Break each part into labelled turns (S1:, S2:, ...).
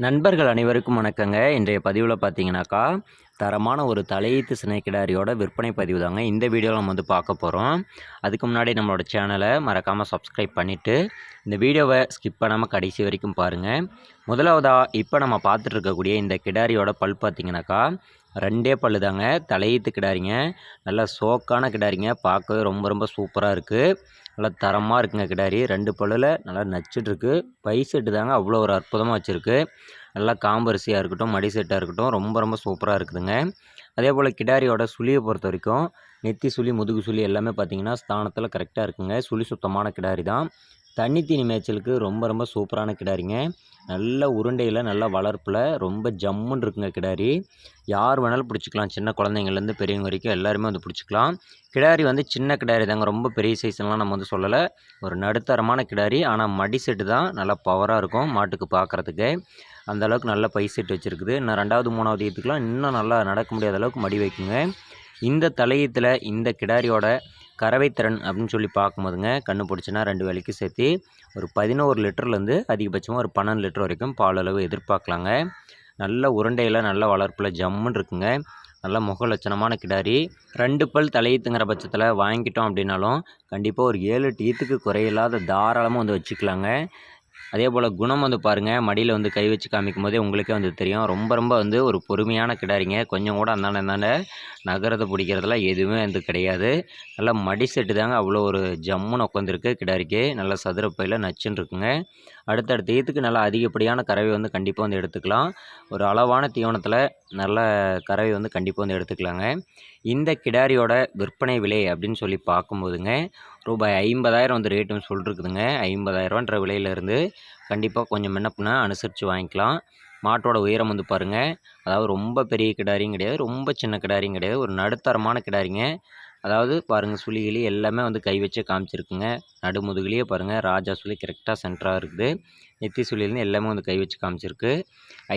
S1: நண்பர்கள் அனைவருக்கும் வணக்கங்க. இன்றைய பதிவில் பார்த்தீங்கன்னாக்கா தரமான ஒரு தலையீத்து சினைக்கிடாரியோட விற்பனை பதிவு தாங்க இந்த வீடியோவில் நம்ம வந்து பார்க்க போகிறோம் அதுக்கு முன்னாடி நம்மளோட சேனலை மறக்காமல் சப்ஸ்கிரைப் பண்ணிவிட்டு இந்த வீடியோவை ஸ்கிப் பண்ணாமல் கடைசி வரைக்கும் பாருங்கள் முதலாவதாக இப்போ நம்ம பார்த்துட்ருக்கக்கூடிய இந்த கிடாரியோட பல் பார்த்திங்கனாக்கா ரெண்டே பல்லு தாங்க தலையீத்து கிடாரிங்க. நல்லா சோக்கான கிடாரிங்க. பார்க்கவே ரொம்ப ரொம்ப சூப்பராக இருக்குது நல்லா தரமாக இருக்குங்க கிடாரி. ரெண்டு பல்லில் நல்லா நச்சுட்ருக்கு. பை செட்டு தாங்க அவ்வளோ ஒரு அற்புதமாக வச்சுருக்கு. நல்லா காம்பரிசியாக இருக்கட்டும் மடி செட்டாக இருக்கட்டும் ரொம்ப ரொம்ப சூப்பராக இருக்குதுங்க. அதே போல் கிடாரியோட சுழியை பொறுத்த வரைக்கும் நெத்தி சுழி முதுகு சுழி எல்லாமே பார்த்தீங்கன்னா ஸ்தானத்தில் கரெக்டாக இருக்குங்க. சுழி சுத்தமான கிடாரி தான். தண்ணி தீனி மேய்ச்சலுக்கு ரொம்ப ரொம்ப சூப்பரான கிடாரிங்க. நல்ல உருண்டையில் நல்ல வளர்ப்பில் ரொம்ப ஜம்முன்னு இருக்குங்க கிடாரி. யார் வேணாலும் பிடிச்சிக்கலாம். சின்ன குழந்தைங்கள்லேருந்து பெரியவங்க வரைக்கும் எல்லாருமே வந்து பிடிச்சிக்கலாம். கிடாரி வந்து சின்ன கிடாரி தாங்க. ரொம்ப பெரிய சைஸ்லாம் நம்ம வந்து சொல்லலை. ஒரு நடுத்தரமான கிடாரி. ஆனால் மடி செட்டு தான். நல்லா பவராக இருக்கும் மாட்டுக்கு பார்க்குறதுக்கு அந்த அளவுக்கு நல்ல பை செட்டு வச்சுருக்குது. இன்னும் ரெண்டாவது மூணாவது ஈத்துக்கெலாம். இன்னும் நல்லா நடக்க முடியாத அளவுக்கு மடி வைக்குங்க. இந்த தலையத்தில் இந்த கிடாரியோட கறவைத்திறன் அப்படின்னு சொல்லி பார்க்கும்போதுங்க கண்ணு பிடிச்சின்னா ரெண்டு வேலைக்கு சேர்த்து ஒரு பதினோரு லிட்டர்லேருந்து அதிகபட்சமாக ஒரு பன்னெண்டு லிட்டர் வரைக்கும் பாலளவு எதிர்பார்க்கலாங்க. நல்ல உருண்டையில் நல்ல வளர்ப்பில் ஜம்முன்னு இருக்குங்க. நல்ல முக லட்சணமான கிடாரி. ரெண்டு பல் தலையீத்துங்கிற பட்சத்தில் வாங்கிட்டோம் அப்படின்னாலும் கண்டிப்பாக ஒரு ஏழு டீத்துக்கு குறையில்லாத தாராளமாக வந்து வச்சுக்கலாங்க. அதே போல் குணம் வந்து பாருங்கள் மடியில் வந்து கை வச்சு காமிக்கும் போதே உங்களுக்கே வந்து தெரியும். ரொம்ப ரொம்ப வந்து ஒரு பொறுமையான கிடாரிங்க. கொஞ்சம் கூட அந்தாண்ட அந்தாண்ட நகரத்தை பிடிக்கிறதுலாம் எதுவுமே வந்து கிடையாது. நல்லா மடி செட்டு தாங்க. அவ்வளோ ஒரு ஜம்முன்னு உட்காந்துருக்கு கிடாரிக்கு. நல்லா சதுரப்பையில் நச்சுன்னு இருக்குங்க அடுத்தடுத்த ஈத்துக்கு நல்லா அதிகப்படியான கறவை வந்து கண்டிப்பாக வந்து எடுத்துக்கலாம். ஒரு அளவான தீவனத்தில் நல்ல கறவை வந்து கண்டிப்பாக வந்து எடுத்துக்கலாங்க. இந்த கிடாரியோட விற்பனை விலை அப்படின்னு சொல்லி பார்க்கும்போதுங்க ரூபாய் ஐம்பதாயிரம் வந்து ரேட்டுன்னு சொல்லிருக்குதுங்க. ஐம்பதாயிரரூவான்ற விலையிலேருந்து கண்டிப்பாக கொஞ்சம் என்ன பண்ணால் அனுசரித்து வாங்கிக்கலாம். மாட்டோட உயரம் வந்து பாருங்கள் அதாவது ரொம்ப பெரிய கிடாரியும் கிடையாது. ரொம்ப சின்ன கிடாரியும் கிடையாது. ஒரு நடுத்தரமான கிடாரிங்க. அதாவது பாருங்கள் சுழி கிளி எல்லாமே வந்து கை வச்சு காமிச்சிருக்குங்க. நடுமுதுகுலேயே பாருங்கள் ராஜா சுழி கரெக்டாக சென்டராக இருக்குது. நெத்தி சுழிலேருந்து எல்லாமே வந்து கை வச்சு காமிச்சிருக்கு.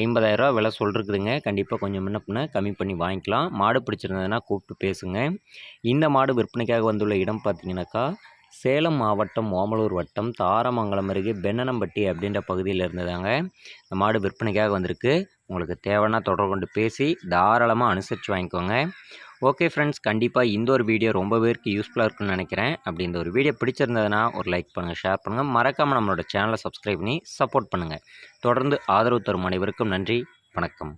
S1: ஐம்பதாயிரரூவா விலை சொல்லிருக்குதுங்க. கண்டிப்பாக கொஞ்சம் முன்ன பின்ன கம்மி பண்ணி வாங்கிக்கலாம். மாடு பிடிச்சிருந்ததுன்னா கூப்பிட்டு பேசுங்க. இந்த மாடு விற்பனைக்காக வந்துள்ள இடம் பார்த்தீங்கன்னாக்கா சேலம் மாவட்டம் ஓமலூர் வட்டம் தாரமங்கலம் அருகே பென்னனம்பட்டி அப்படின்ற பகுதியில் இருந்ததாங்க இந்த மாடு விற்பனைக்காக வந்திருக்கு. உங்களுக்கு தேவைன்னா தொடர்பு கொண்டு பேசி தாராளமாக அனுசரித்து வாங்கிக்கோங்க. ஓகே ஃப்ரெண்ட்ஸ் கண்டிப்பாக இந்த ஒரு வீடியோ ரொம்ப பேருக்கு யூஸ்ஃபுல்லாக இருக்குன்னு நினைக்கிறேன். அப்படி இந்த ஒரு வீடியோ பிடிச்சிருந்ததுன்னா ஒரு லைக் பண்ணுங்கள் ஷேர் பண்ணுங்கள் மறக்காமல் நம்மளோட சேனலை சப்ஸ்கிரைப் பண்ணி சப்போர்ட் பண்ணுங்கள் தொடர்ந்து ஆதரவு தரும் அனைவருக்கும் நன்றி வணக்கம்.